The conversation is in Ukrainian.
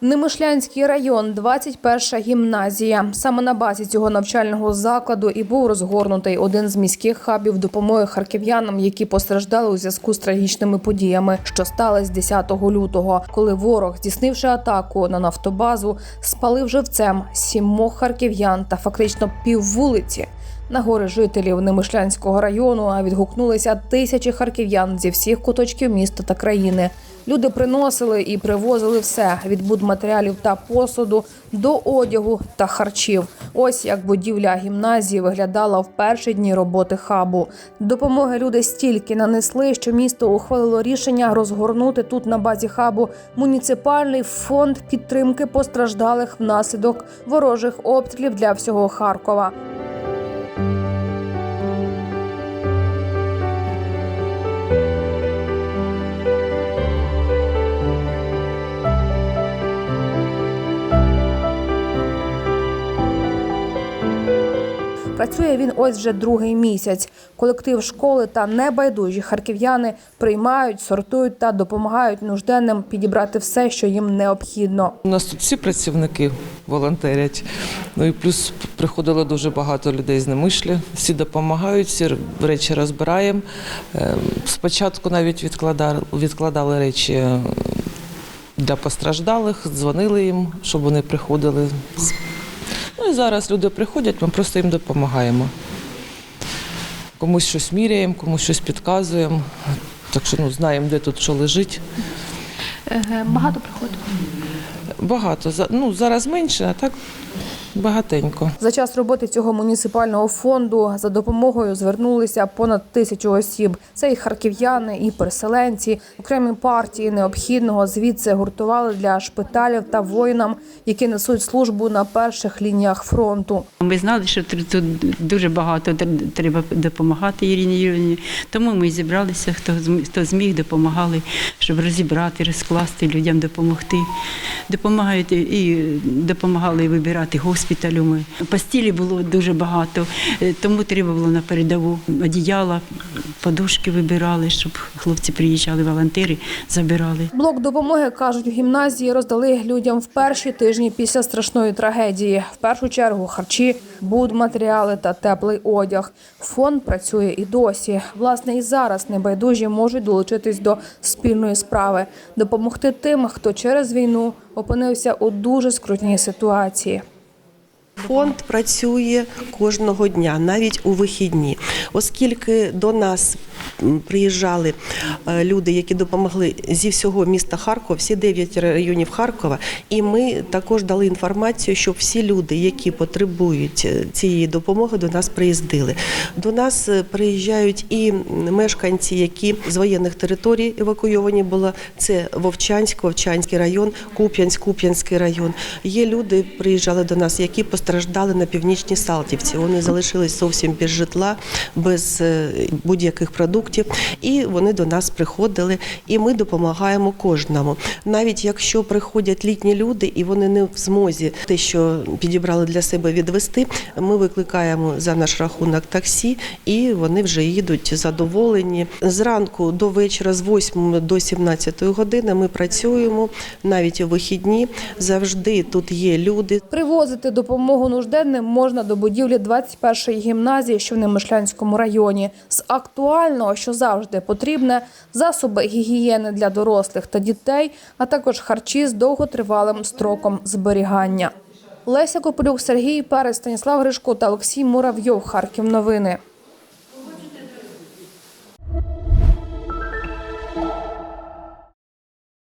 Немишлянський район, 21 гімназія. Саме на базі цього навчального закладу і був розгорнутий один з міських хабів допомоги харків'янам, які постраждали у зв'язку з трагічними подіями, що сталося 10 лютого, коли ворог, здійснивши атаку на нафтобазу, спалив живцем сімох харків'ян та фактично піввулиці. На гори жителів Немишлянського району відгукнулися тисячі харків'ян зі всіх куточків міста та країни. Люди приносили і привозили все від будматеріалів та посуду до одягу та харчів. Ось як будівля гімназії виглядала в перші дні роботи хабу. Допомоги люди стільки нанесли, що місто ухвалило рішення розгорнути тут на базі хабу муніципальний фонд підтримки постраждалих внаслідок ворожих обстрілів для всього Харкова. Працює він ось вже другий місяць. Колектив школи та небайдужі харків'яни приймають, сортують та допомагають нужденним підібрати все, що їм необхідно. У нас тут всі працівники волонтерять. Ну і плюс приходило дуже багато людей з Немишлі. Всі допомагають, всі речі розбираємо. Е, Спочатку навіть відкладали, відкладали речі е, для постраждалих, дзвонили їм, щоб вони приходили. Ну і зараз люди приходять, ми просто їм допомагаємо. Комусь щось міряємо, комусь щось підказуємо. Так що ну, знаємо, де тут що лежить. Е, Багато приходить. Багато. Ну, зараз менше, а так багатенько. За час роботи цього муніципального фонду за допомогою звернулися понад тисячу осіб. Це і харків'яни, і переселенці. Окремі партії необхідного звідси гуртували для шпиталів та воїнам, які несуть службу на перших лініях фронту. Ми знали, що тут дуже багато треба допомагати Ірині Юрівні. Тому ми зібралися, хто зміг, допомагали, щоб розібрати, розкласти, людям допомогти. Допомагають і- допомагали вибирати госпіталю. Ми постілі було дуже багато, е, тому треба було на передову одіяла, подушки вибирали, щоб хлопці приїжджали, волонтери забирали. Блок допомоги кажуть, у гімназії роздали людям в перші тижні після страшної трагедії. В першу чергу харчі, будматеріали та теплий одяг. Фонд працює і досі. Власне, і зараз небайдужі можуть долучитись до спільної справи, допомогти тим, хто через війну опинився у дуже скрутній ситуації. Фонд працює кожного дня, навіть у вихідні, оскільки до нас приїжджали е, люди, які допомогли зі всього міста Харкова, всі дев'ять районів Харкова, і ми також дали інформацію, щоб всі люди, які потребують е, цієї допомоги, до нас приїздили. До нас е, приїжджають і мешканці, які з воєнних територій евакуйовані були. Це Вовчанськ, Вовчанський район, Куп'янськ, Куп'янський район. Є люди, приїжджали до нас, які постраждали на північній Салтівці. Вони залишились зовсім без житла, без е, будь-яких продуктів. І вони до нас приходили, і ми допомагаємо кожному. Навіть якщо приходять літні люди і вони не в змозі те, що підібрали для себе відвести, ми викликаємо за наш рахунок таксі, і вони вже їдуть задоволені. Зранку до вечора, з 8 до 17 години, ми працюємо навіть у вихідні. Завжди тут є люди. Привозити допомогу нужденним можна до будівлі 21-ї гімназії, що в Немишлянському районі. З актуального, що завжди потрібне, засоби гігієни для дорослих та дітей, а також харчі з довготривалим строком зберігання. Леся Копилюк, Сергій Перець, Станіслав Гришко та Олексій Муравйов. Харків. Новини.